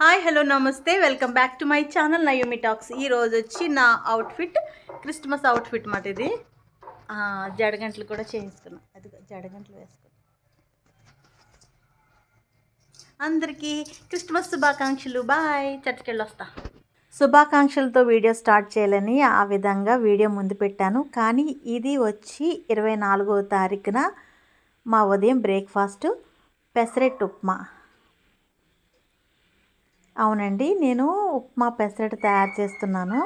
Hi hello namaste. Welcome back to my channel Naomi talks. ఈ రోజు వచ్చి నా అవుట్ఫిట్ క్రిస్మస్ అవుట్ఫిట్ మాట ఇది. జడగంటలు కూడా చేయించుకున్నాను అది జడగంటలు వేసుకున్నా అందరికీ క్రిస్మస్ శుభాకాంక్షలు. బాయ్. చర్చికెళ్ళి వస్తా శుభాకాంక్షలతో వీడియో స్టార్ట్ చేయాలని ఆ విధంగా వీడియో ముందు పెట్టాను. కానీ ఇది వచ్చి ఇరవై నాలుగవ తారీఖున మా ఉదయం బ్రేక్ఫాస్ట్ పెసరెట్ ఉప్మా. అవునండి. నేను ఉప్మా పెసరట్టు తయారు చేస్తున్నాను.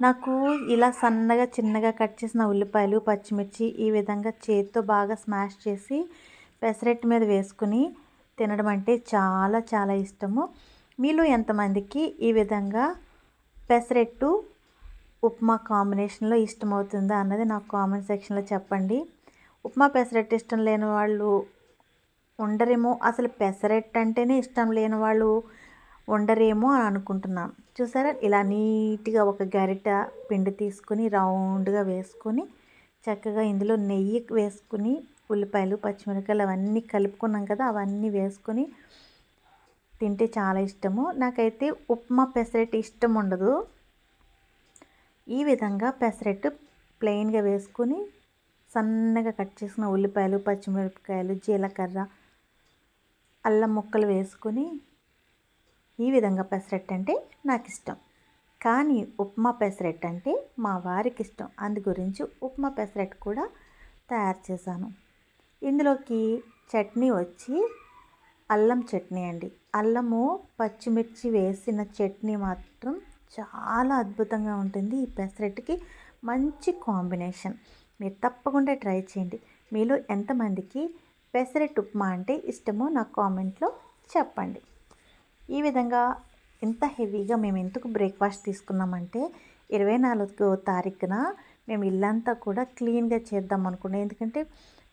నాకు ఇలా సన్నగా చిన్నగా కట్ చేసిన ఉల్లిపాయలు పచ్చిమిర్చి ఈ విధంగా చేతితో బాగా స్మాష్ చేసి పెసరట్టు మీద వేసుకుని తినడం అంటే చాలా చాలా ఇష్టము. మీలో ఎంతమందికి ఈ విధంగా పెసరెట్టు ఉప్మా కాంబినేషన్లో ఇష్టమవుతుందా అన్నది నాకు కామెంట్ సెక్షన్లో చెప్పండి. ఉప్మా పెసరట్టు ఇష్టం లేని వాళ్ళు ఉండరేమో అసలు పెసరట్టు అంటేనే ఇష్టం లేని వాళ్ళు ఉండరేమో అని అనుకుంటున్నాను చూసారా? ఇలా నీట్గా ఒక గరిట పిండి తీసుకుని రౌండ్గా వేసుకొని చక్కగా ఇందులో నెయ్యి వేసుకుని ఉల్లిపాయలు పచ్చిమిరపకాయలు అవన్నీ కలుపుకున్నాం కదా అవన్నీ వేసుకొని తింటే చాలా ఇష్టము. నాకైతే ఉప్మా పెసరెట్ ఇష్టం ఉండదు. ఈ విధంగా పెసరట్టు ప్లెయిన్గా వేసుకొని సన్నగా కట్ చేసిన ఉల్లిపాయలు పచ్చిమిరపకాయలు జీలకర్ర అల్లం ముక్కలు వేసుకొని ఈ విధంగా పెసరట్టు అంటే నాకు ఇష్టం కానీ ఉప్మా పెసరట్టు అంటే మా వారికి ఇష్టం అందు గురించి ఉప్మా పెసరట్టు కూడా తయారు చేశాను. ఇందులోకి చట్నీ వచ్చి అల్లం చట్నీ అండి. అల్లము పచ్చిమిర్చి వేసిన చట్నీ మాత్రం చాలా అద్భుతంగా ఉంటుంది ఈ పెసరట్టుకి. మంచి కాంబినేషన్. మీరు తప్పకుండా ట్రై చేయండి. మీలో ఎంతమందికి పెసరట్టు ఉప్మా అంటే ఇష్టమో నాకు కామెంట్లో చెప్పండి. ఈ విధంగా ఇంత హెవీగా మేము ఎందుకు బ్రేక్ఫాస్ట్ తీసుకున్నామంటే ఇరవై నాలుగో తారీఖున మేము ఇల్లంతా కూడా క్లీన్గా చేద్దాం అనుకున్నాం. ఎందుకంటే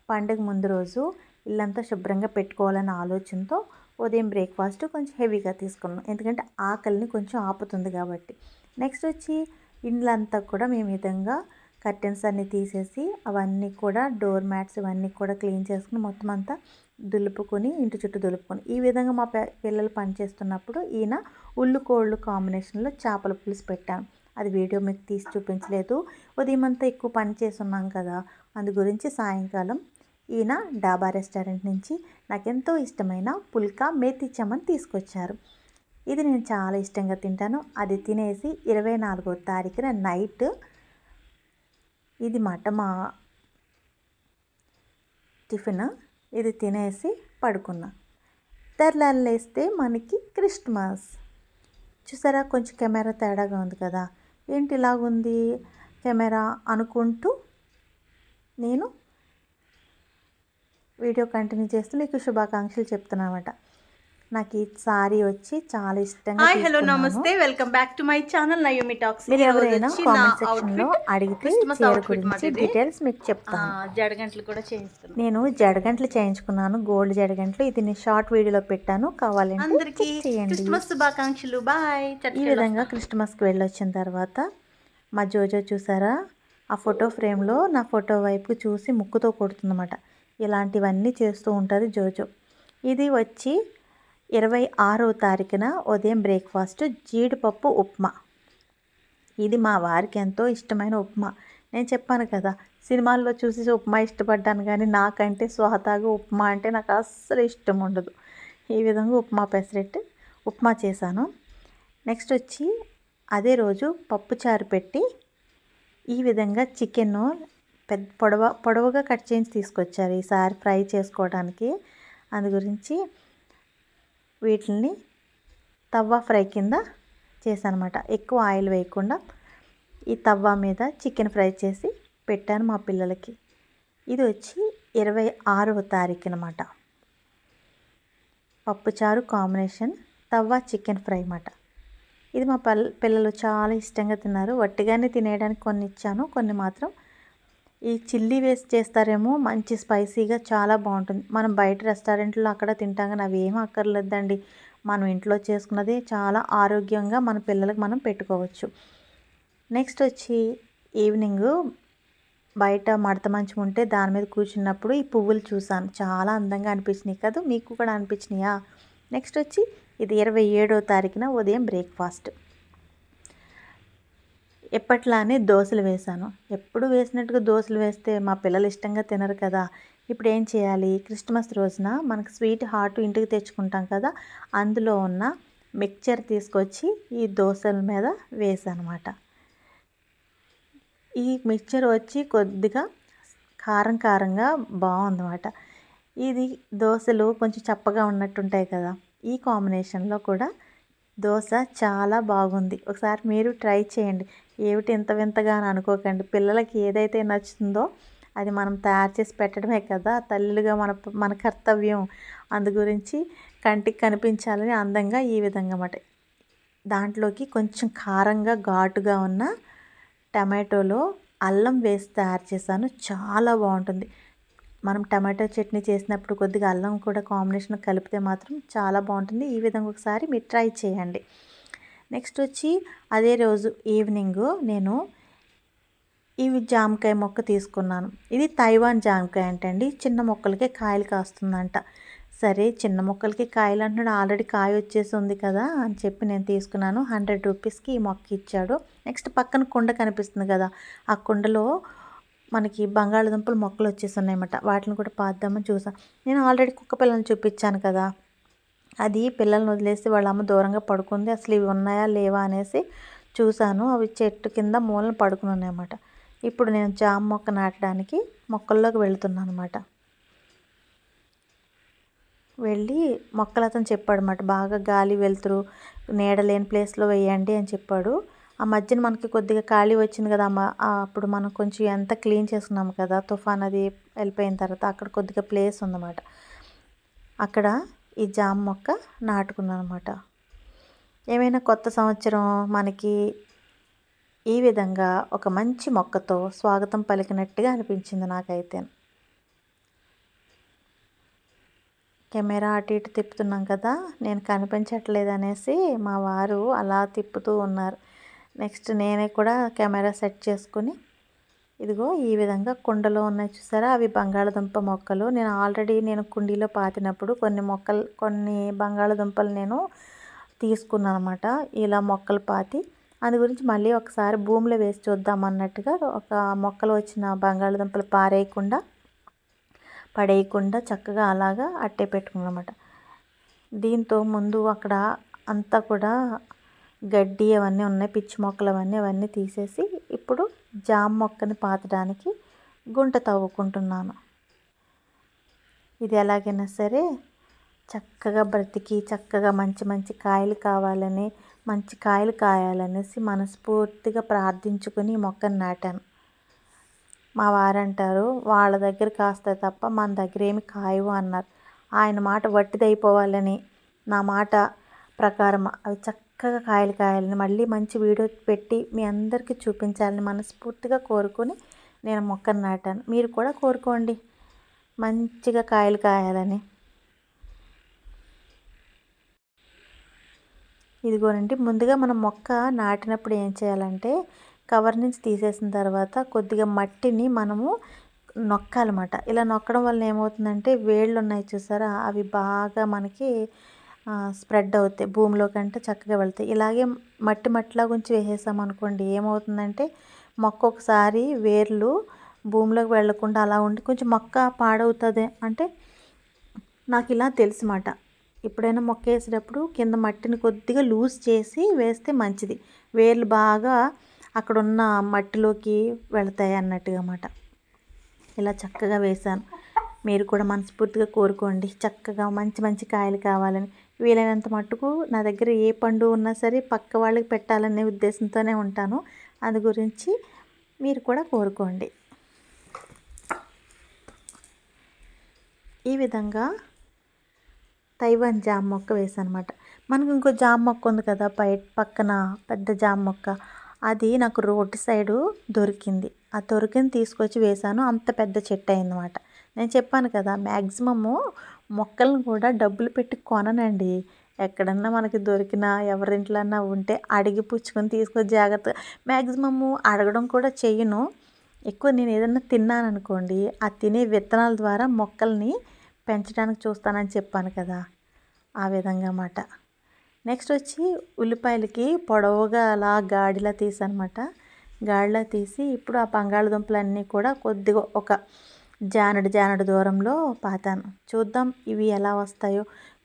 పండుగ ముందు రోజు ఇల్లంతా శుభ్రంగా పెట్టుకోవాలన్న ఆలోచనతో ఉదయం బ్రేక్ఫాస్ట్ కొంచెం హెవీగా తీసుకున్నాం. ఎందుకంటే ఆకలిని కొంచెం ఆపుతుంది కాబట్టి. నెక్స్ట్ వచ్చి ఇండ్లంతా కూడా మేము విధంగా కర్టెన్స్ అన్నీ తీసేసి అవన్నీ కూడా డోర్ మ్యాట్స్ ఇవన్నీ కూడా క్లీన్ చేసుకుని మొత్తం అంతా దులుపుకొని ఇంటి చుట్టూ దులుపుకొని. ఈ విధంగా మా పిల్లలు పనిచేస్తున్నప్పుడు ఈయన ఉల్లు కోళ్ళు కాంబినేషన్లో చేపల పులుసు పెట్టాను. అది వీడియో మీకు తీసి చూపించలేదు. ఉదయం అంతా ఎక్కువ పని చేస్తున్నాం కదా అందు గురించి సాయంకాలం ఈయన డాబా రెస్టారెంట్ నుంచి నాకెంతో ఇష్టమైన పుల్కా మేతి చమన్ తీసుకొచ్చారు. ఇది నేను చాలా ఇష్టంగా తింటాను. అది తినేసి ఇరవై నాలుగో తారీఖున నైట్ ఇది మాట మా టిఫిన్. ఇది తినేసి పడుకున్నా. తెరలాలు లేస్తే మనకి క్రిస్మస్. చూసారా? కొంచెం కెమెరా తేడాగా ఉంది కదా? ఏంటి ఇలాగుంది కెమెరా అనుకుంటూ నేను వీడియో కంటిన్యూ చేస్తూ మీకు శుభాకాంక్షలు చెప్తున్నామట నాకు ఈ సారీ వచ్చి చాలా ఇష్టంగా hi hello. Namaste. Welcome back to my channel Naomi talks. మీరు ఎవరైనా కామెంట్ సెక్షన్లో అడిగితే చీర గురించి. డీటెయిల్స్ మీకు చెప్తాను. జడగంటలు కూడా చేయిస్తున్నాను. నేను జడగంటలు చేయించుకున్నాను. గోల్డ్ జడగంటలు ఇది నేను షార్ట్ వీడియోలో పెట్టాను. కావాలంటే అందరికి క్రిస్మస్ శుభాకాంక్షలు. బాయ్. ఈ విధంగా క్రిస్మస్కి వెళ్ళొచ్చిన తర్వాత మా జోజో చూసారా? ఆ ఫోటో ఫ్రేమ్లో నా ఫోటో వైపు చూసి ముక్కుతో కొడుతుందన్నమాట. ఇలాంటివన్నీ చేస్తూ ఉంటుంది జోజో. ఇది వచ్చి ఇరవై ఆరో తారీఖున ఉదయం బ్రేక్ఫాస్ట్ జీడిపప్పు ఉప్మా. ఇది మా వారికి ఎంతో ఇష్టమైన ఉప్మా. నేను చెప్పాను కదా సినిమాల్లో చూసి ఉప్మా ఇష్టపడ్డాను కానీ నాకంటే స్వహతాగా ఉప్మా అంటే నాకు అస్సలు ఇష్టం ఉండదు. ఈ విధంగా ఉప్మా పెసరెట్ ఉప్మా చేశాను. నెక్స్ట్ వచ్చి అదే రోజు పప్పుచారు పెట్టి ఈ విధంగా చికెన్ పెద్ద పొడవ పొడవుగా కట్ చేసి తీసుకొచ్చారు ఈసారి ఫ్రై చేసుకోవడానికి. అందు గురించి వీటిని తవ్వ ఫ్రై కింద చేశానమాట. ఎక్కువ ఆయిల్ వేయకుండా ఈ తవ్వ మీద చికెన్ ఫ్రై చేసి పెట్టాను మా పిల్లలకి. ఇది వచ్చి ఇరవై ఆరవ తారీఖు అనమాట పప్పుచారు కాంబినేషన్ తవ్వ చికెన్ ఫ్రై అన్నమాట. ఇది మా పల్ పిల్లలు చాలా ఇష్టంగా తిన్నారు. వట్టిగానే తినేయడానికి కొన్ని ఇచ్చాను కొన్ని మాత్రం ఈ చిల్లీ వేసి చేస్తారేమో మంచి స్పైసీగా చాలా బాగుంటుంది. మనం బయట రెస్టారెంట్లో అక్కడ తింటాం కానీ అవి ఏం అక్కర్లేదండి. మనం ఇంట్లో చేసుకున్నది చాలా ఆరోగ్యంగా మన పిల్లలకు మనం పెట్టుకోవచ్చు. నెక్స్ట్ వచ్చి ఈవినింగ్ బయట మడత మంచం ఉంటే దాని మీద కూర్చున్నప్పుడు ఈ పువ్వులు చూసాను చాలా అందంగా అనిపించినాయి కదా మీకు కూడా అనిపించినాయా? నెక్స్ట్ వచ్చి ఇది ఇరవై ఏడో తారీఖున ఉదయం బ్రేక్ఫాస్ట్. ఎప్పట్లానే దోశలు వేశాను. ఎప్పుడు వేసినట్టుగా దోశలు వేస్తే మా పిల్లలు ఇష్టంగా తినరు కదా. ఇప్పుడు ఏం చేయాలి? క్రిస్మస్ రోజున మనకు స్వీట్ హాట్ ఇంటికి తెచ్చుకుంటాం కదా. అందులో ఉన్న మిక్చర్ తీసుకొచ్చి ఈ దోశల మీద వేసానమాట ఈ మిక్చర్ వచ్చి కొద్దిగా కారం కారంగా బాగుందన్నమాట. ఇది దోశలు కొంచెం చప్పగా ఉన్నట్టుంటాయి కదా. ఈ కాంబినేషన్లో కూడా దోశ చాలా బాగుంది. ఒకసారి మీరు ట్రై చేయండి. ఏమిటి ఇంత వింతగా అని అనుకోకండి. పిల్లలకి ఏదైతే నచ్చుతుందో అది మనం తయారు చేసి పెట్టడమే కదా. తల్లులుగా మన మన కర్తవ్యం. అందు గురించి కంటికి కనిపించాలని అందంగా ఈ విధంగా అన్నమాట. దాంట్లోకి కొంచెం కారంగా ఘాటుగా ఉన్న టమాటోలో అల్లం వేసి తయారు చేశాను. చాలా బాగుంటుంది. మనం టమాటో చట్నీ చేసినప్పుడు కొద్దిగా అల్లం కూడా కాంబినేషన్ కలిపితే మాత్రం చాలా బాగుంటుంది. ఈ విధంగా ఒకసారి మీరు ట్రై చేయండి. నెక్స్ట్ వచ్చి అదే రోజు ఈవినింగ్ నేను ఇవి జామకాయ మొక్క తీసుకున్నాను. ఇది తైవాన్ జామకాయ అంటండి. చిన్న మొక్కలకే కాయలు కాస్తుందంట. సరే చిన్న మొక్కలకి కాయలు అంటున్నాడు. ఆల్రెడీ కాయ వచ్చేసి ఉంది కదా అని చెప్పి నేను తీసుకున్నాను. హండ్రెడ్ రూపీస్కి ఈ మొక్క ఇచ్చాడు. నెక్స్ట్ పక్కన కుండ కనిపిస్తుంది కదా. ఆ కుండలో మనకి బంగాళదుంపలు మొక్కలు వచ్చేస్తున్నాయన్నమాట. వాటిని కూడా పాద్దామని చూసాను నేను ఆల్రెడీ కుక్క పిల్లల్ని చూపించాను కదా. అది పిల్లల్ని వదిలేసి వాళ్ళ అమ్మ దూరంగా పడుకుంది. అసలు ఇవి ఉన్నాయా లేవా అనేసి చూశాను. అవి చెట్టు కింద మూలను పడుకుని ఉన్నాయన్నమాట ఇప్పుడు నేను జామ మొక్క నాటడానికి మొక్కల్లోకి వెళుతున్నాను అనమాట వెళ్ళి మొక్కలు అతను చెప్పాడు అనమాట బాగా గాలి వెళ్తురు నీడలేని ప్లేస్లో వేయండి అని చెప్పాడు. ఆ మధ్యన మనకి కొద్దిగా ఖాళీ వచ్చింది కదా అమ్మ అప్పుడు మనం కొంచెం ఎంత క్లీన్ చేసుకున్నాము కదా తుఫాన్ అది వెళ్ళిపోయిన తర్వాత అక్కడ కొద్దిగా ప్లేస్ ఉందన్నమాట. అక్కడ ఈ జామ మొక్క నాటుకున్నాను అనమాట ఏమైనా కొత్త సంవత్సరం మనకి ఈ విధంగా ఒక మంచి మొక్కతో స్వాగతం పలికినట్టుగా అనిపించింది నాకైతే. కెమెరా అటు ఇటు తిప్పుతున్నాం కదా నేను కనిపించట్లేదు అనేసి మా వారు అలా తిప్పుతూ ఉన్నారు. నెక్స్ట్ నేనే కూడా కెమెరా సెట్ చేసుకుని ఇదిగో ఈ విధంగా కుండలో ఉన్నాయి చూసారా? అవి బంగాళదుంప మొక్కలు. నేను ఆల్రెడీ నేను కుండీలో పాతినప్పుడు కొన్ని మొక్కలు కొన్ని బంగాళదుంపలు నేను తీసుకున్నాను అనమాట ఇలా మొక్కలు పాతి అందు గురించి మళ్ళీ ఒకసారి భూమిలో వేసి చూద్దాం అన్నట్టుగా ఒక మొక్కలు వచ్చిన బంగాళదుంపలు పారేయకుండా పడేయకుండా చక్కగా అలాగా అట్టే పెట్టుకున్నమాట దీంతో ముందు అక్కడ అంతా కూడా గడ్డి అవన్నీ ఉన్నాయి పిచ్చి మొక్కలు అవన్నీ అవన్నీ తీసేసి ఇప్పుడు జామ మొక్కని పాతడానికి గుంట తవ్వుకుంటున్నాను. ఇది ఎలాగైనా సరే చక్కగా బ్రతికి చక్కగా మంచి మంచి కాయలు కావాలని మంచి కాయలు కాయాలనేసి మనస్ఫూర్తిగా ప్రార్థించుకుని మొక్కను నాటాను. మా వారంటారు వాళ్ళ దగ్గర కాస్తాయి తప్ప మన దగ్గర ఏమి కాయవు అన్నారు. ఆయన మాట వట్టిదైపోవాలని నా మాట ప్రకారం అవి చక్క చక్కగా కాయలు కాయాలని మళ్ళీ మంచి వీడియో పెట్టి మీ అందరికీ చూపించాలని మనస్ఫూర్తిగా కోరుకొని నేను మొక్కను నాటాను. మీరు కూడా కోరుకోండి. మంచిగా కాయలు కాయాలని. ఇదిగోనండి ముందుగా మనం మొక్క నాటినప్పుడు ఏం చేయాలంటే కవర్ నుంచి తీసేసిన తర్వాత కొద్దిగా మట్టిని మనము నొక్కాలన్నమాట. ఇలా నొక్కడం వల్ల ఏమవుతుందంటే వేళ్ళు ఉన్నాయి చూసారా? అవి బాగా మనకి స్ప్రెడ్ అవుతాయి భూమిలో కంటే చక్కగా వెళ్తాయి. ఇలాగే మట్టి మట్టిలా గురించి వేసేసాం అనుకోండి ఏమవుతుందంటే మొక్క ఒకసారి వేర్లు భూమిలోకి వెళ్ళకుండా అలా ఉండి కొంచెం మొక్క పాడవుతుంది. అంటే నాకు ఇలా తెలుసుమాట. ఎప్పుడైనా మొక్క వేసేటప్పుడు కింద మట్టిని కొద్దిగా లూజ్ చేసి వేస్తే మంచిది. వేర్లు బాగా అక్కడ ఉన్న మట్టిలోకి వెళతాయి అన్నట్టుగా అన్నమాట. ఇలా చక్కగా వేశాను. మీరు కూడా మనస్ఫూర్తిగా కోరుకోండి. చక్కగా మంచి మంచి కాయలు కావాలని. వీలైనంత మట్టుకు నా దగ్గర ఏ పండు ఉన్నా సరే పక్క వాళ్ళకి పెట్టాలనే ఉద్దేశంతోనే ఉంటాను. అది గురించి మీరు కూడా కోరుకోండి. ఈ విధంగా తైవాన్ జామ మొక్క వేసానమాట మనకు ఇంకో జామ మొక్క ఉంది కదా పై పక్కన పెద్ద జామ మొక్క. అది నాకు రోడ్డు సైడు దొరికింది. ఆ దొరికింది తీసుకొచ్చి వేశాను. అంత పెద్ద చెట్టు అయిందన్నమాట. నేను చెప్పాను కదా మ్యాక్సిమము మొక్కలను కూడా డబ్బులు పెట్టి కొననండి. ఎక్కడన్నా మనకి దొరికిన ఎవరింట్లన్నా ఉంటే అడిగి పుచ్చుకొని తీసుకో జాగ్రత్తగా మ్యాక్సిమము అడగడం కూడా చెయ్యను. ఎక్కువ నేను ఏదన్నా తిన్నాను అనుకోండి ఆ తినే విత్తనాల ద్వారా మొక్కల్ని పెంచడానికి చూస్తానని చెప్పాను కదా ఆ విధంగా అన్నమాట. నెక్స్ట్ వచ్చి ఉల్లిపాయలకి పొడవుగా అలా గాడిలా తీసనమాట గాడిలా తీసి ఇప్పుడు ఆ బంగాళదుంపలన్నీ కూడా కొద్దిగా ఒక జానడు జానడు దూరంలో పాతాను. చూద్దాం ఇవి ఎలా వస్తాయో.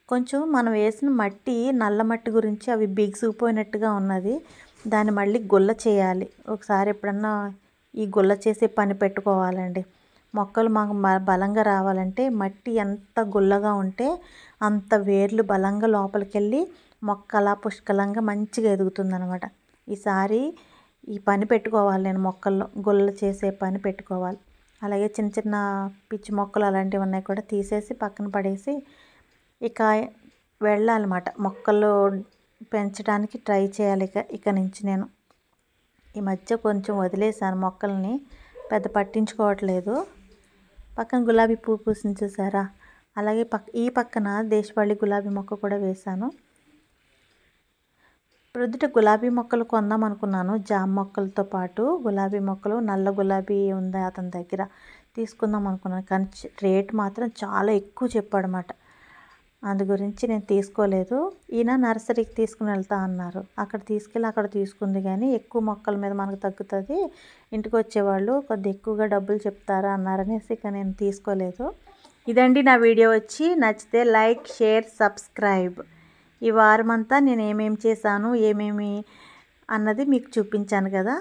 కొంచెం మనం వేసిన మట్టి నల్ల మట్టి గురించి అవి బిగుసుకుపోయినట్టుగా ఉన్నది. దాన్ని మళ్ళీ గుల్ల చేయాలి. ఒకసారి ఎప్పుడన్నా ఈ గుల్ల చేసే పని పెట్టుకోవాలండి. మొక్కలు మాకు బలంగా రావాలంటే మట్టి ఎంత గుల్లగా ఉంటే అంత వేర్లు బలంగా లోపలికి వెళ్ళి మొక్క అలా పుష్కలంగా మంచిగా ఎదుగుతుంది అనమాట ఈసారి ఈ పని పెట్టుకోవాలి నేను మొక్కల్లో. గుల్ల చేసే పని పెట్టుకోవాలి. అలాగే చిన్న చిన్న పిచ్చి మొక్కలు అలాంటివి ఉన్నాయి కూడా తీసేసి పక్కన పడేసి ఇక వెళ్ళాలన్నమాట. మొక్కలు పెంచడానికి ట్రై చేయాలి ఇక ఇక నుంచి నేను. ఈ మధ్య కొంచెం వదిలేసాను మొక్కల్ని పెద్ద పట్టించుకోవట్లేదు. పక్కన గులాబీ పువ్వు పూసింది చూసారా? అలాగే పక్క ఈ పక్కన దేశవాళీ గులాబీ మొక్క కూడా వేశాను. ప్రొద్దుట గులాబీ మొక్కలు కొందాం అనుకున్నాను జామ మొక్కలతో పాటు గులాబీ మొక్కలు నల్ల గులాబీ ఉంది అతని దగ్గర తీసుకుందాం అనుకున్నాను కానీ రేట్ మాత్రం చాలా ఎక్కువ చెప్పాడనమాట అందు గురించి నేను తీసుకోలేదు. ఈయన నర్సరీకి తీసుకుని వెళ్తా అన్నారు. అక్కడ తీసుకెళ్ళి అక్కడ తీసుకుంది కానీ ఎక్కువ మొక్కల మీద మనకు తగ్గుతుంది. ఇంటికి వచ్చేవాళ్ళు కొద్ది ఎక్కువగా డబ్బులు చెప్తారా అన్నారనేసి ఇక నేను తీసుకోలేదు. ఇదండి నా వీడియో వచ్చి నచ్చితే లైక్ షేర్ సబ్స్క్రైబ్. ఈ వారం అంతా నేను ఏమేమి చేశాను ఏమేమి అన్నది మీకు చూపించాను కదా.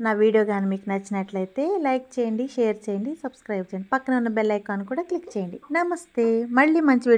నా వీడియో కానీ మీకు నచ్చినట్లయితే లైక్ చేయండి షేర్ చేయండి సబ్స్క్రైబ్ చేయండి. పక్కన ఉన్న బెల్ ఐకాన్ కూడా క్లిక్ చేయండి. నమస్తే. మళ్ళీ మంచి